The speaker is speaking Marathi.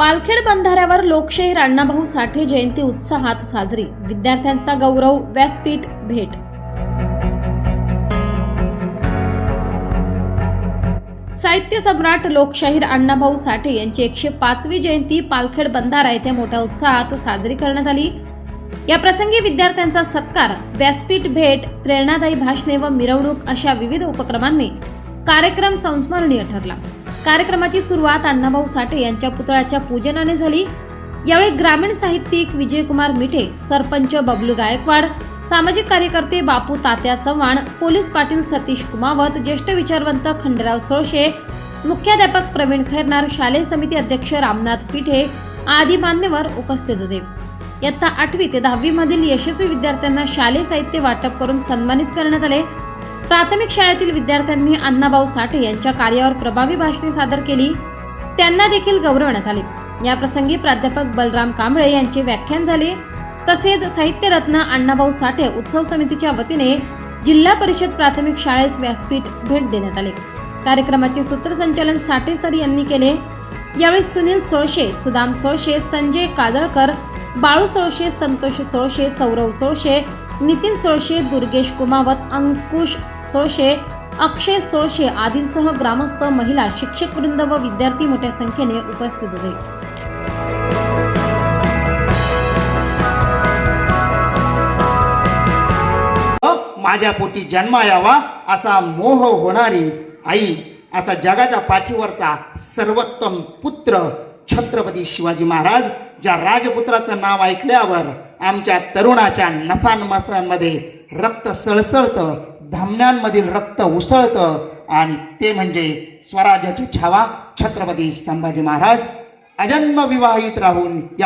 पालखेड बंधाऱ्यावर लोकशाहीर अण्णाभाऊ साठे जयंती उत्साहात साजरी. विद्यार्थ्यांचा गौरव व्यासपीठ भेट. साहित्य सम्राट लोकशाहीर अण्णाभाऊ साठे यांची एकशे पाचवी जयंती पालखेड बंधारा येथे मोठ्या उत्साहात साजरी करण्यात आली. या प्रसंगी विद्यार्थ्यांचा सत्कार व्यासपीठ भेट प्रेरणादायी भाषणे व मिरवणूक अशा विविध उपक्रमांनी कार्यक्रम संस्मरणीय ठरला. कार्यक्रमाची सुरुवात अण्णाभाऊ साठे यांच्या पुतळ्याच्या पूजनाने झाली. यावेळी ग्रामीण साहित्यिक विजयकुमार मिठे सरपंच बबलू गायकवाड सामाजिक कार्यकर्ते बापू तात्या चव्हाण पोलीस पाटील सतीश कुमावत ज्येष्ठ विचारवंत खंडेराव सोळशे मुख्याध्यापक प्रवीण खैरनार शालेय समिती अध्यक्ष रामनाथ पिठे आदी मान्यवर उपस्थित होते. इयत्ता आठवी ते दहावी मधील यशस्वी विद्यार्थ्यांना शालेय साहित्य वाटप करून सन्मानित करण्यात आले. प्राथमिक शाळेतील विद्यार्थ्यांनी अण्णाभाऊ साठे यांच्या कार्यावर प्रभावी भाषणे सादर केली. त्यांना देखील गौरवण्यात आले. या प्रसंगी प्राध्यापक बलराम कांबळे यांचे व्याख्यान झाले. तसेच साहित्यरत्न अण्णाभाऊ साठे उत्सव समितीच्या वतीने जिल्हा परिषद प्राथमिक शाळेस व्यासपीठ भेट देण्यात आले. कार्यक्रमाचे सूत्रसंचालन साठे सर यांनी केले. यावेळी सुनील सोळशे सुदाम सोळशे संजय काजळकर बाळू सोळशे संतोष सोळशे सौरव सोळशे नितीन सोळशे दुर्गेश कुमावत अंकुश सोळशे अक्षय सोळशे आदींसह ग्रामस्थ महिला शिक्षक वृंद व विद्यार्थी मोठ्या संख्येने उपस्थित होते. माझ्या पोटी जन्मा यावा असा मोह होणारी आई असा जगाच्या पाठीवरचा सर्वोत्तम पुत्र छत्रपती शिवाजी महाराज ज्या राजपुत्राचं नाव ऐकल्यावर आमच्या तरुणाच्या नसांमसांमध्ये रक्त सळसळतं धमन्यांमधील रक्त उसळतं आणि ते म्हणजे स्वराज्याची छावा छत्रपती संभाजी महाराज. अजन्म विवाहित राहून या